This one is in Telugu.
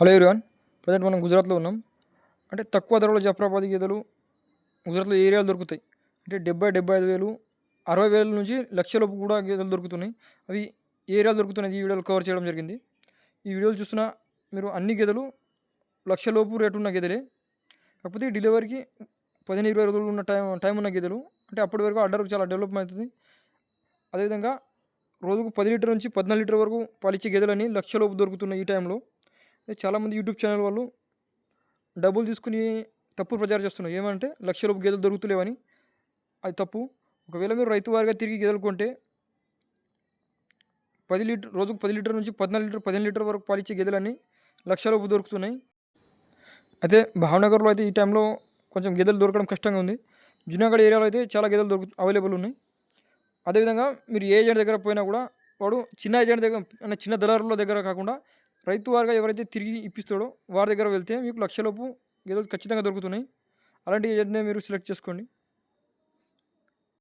Hello everyone. ప్రజెంట్ మనం గుజరాత్లో ఉన్నాం. అంటే తక్కువ ధరలో జఫ్రాబాదీ గేదెలు గుజరాత్లో ఏరియాలు ఏరియాలో దొరుకుతాయి? అంటే డెబ్బై డెబ్బై ఐదు వేలు అరవై వేల నుంచి లక్షలోపు కూడా గేదెలు దొరుకుతున్నాయి. అవి ఏరియాలు దొరుకుతున్నాయి ఈ వీడియోలు కవర్ చేయడం జరిగింది. ఈ వీడియోలు చూస్తున్న మీరు అన్ని గేదెలు లక్షలోపు రేటు ఉన్న గేదెలే. కాకపోతే డెలివరీకి పదిహేను ఇరవై రోజులు ఉన్న టైం టైం ఉన్న గేదెలు. అంటే అప్పటి వరకు ఆర్డర్ చాలా డెవలప్ అవుతుంది. అదేవిధంగా రోజుకు పది లీటర్ నుంచి పద్నాలుగు లీటర్ వరకు పాలిచ్చే గేదెలని లక్షలోపు దొరుకుతున్నాయి ఈ టైంలో. చాలామంది యూట్యూబ్ ఛానల్ వాళ్ళు డబ్బులు తీసుకుని తప్పు ప్రచారం చేస్తున్నారు. ఏమంటే లక్షలోపు గేదెలు దొరుకుతలేవని. అది తప్పు. ఒకవేళ మీరు రైతు వారిగా తిరిగి గేదెలు కొంటే పది లీటర్ రోజుకు పది లీటర్ నుంచి పద్నాలుగు లీటర్ పదిహేను లీటర్ వరకు పాలిచ్చే గేదెలన్నీ లక్షలోపు దొరుకుతున్నాయి. అయితే భావనగర్లో అయితే ఈ టైంలో కొంచెం గేదెలు దొరకడం కష్టంగా ఉంది. జునాగఢ్ ఏరియాలో అయితే చాలా గేదెలు దొరుకు అవైలబుల్ ఉన్నాయి. అదేవిధంగా మీరు ఏ ఏజెంట్ దగ్గర పోయినా కూడా వాడు చిన్న ఏజెంట్ దగ్గర చిన్న దళారుల దగ్గర కాకుండా రైతు వారిగా ఎవరైతే తిరిగి ఇప్పిస్తాడో వారి దగ్గర వెళ్తే మీకు లక్షలోపు గేదెలు ఖచ్చితంగా దొరుకుతున్నాయి. అలాంటి ఏజెంట్నే మీరు సెలెక్ట్ చేసుకోండి.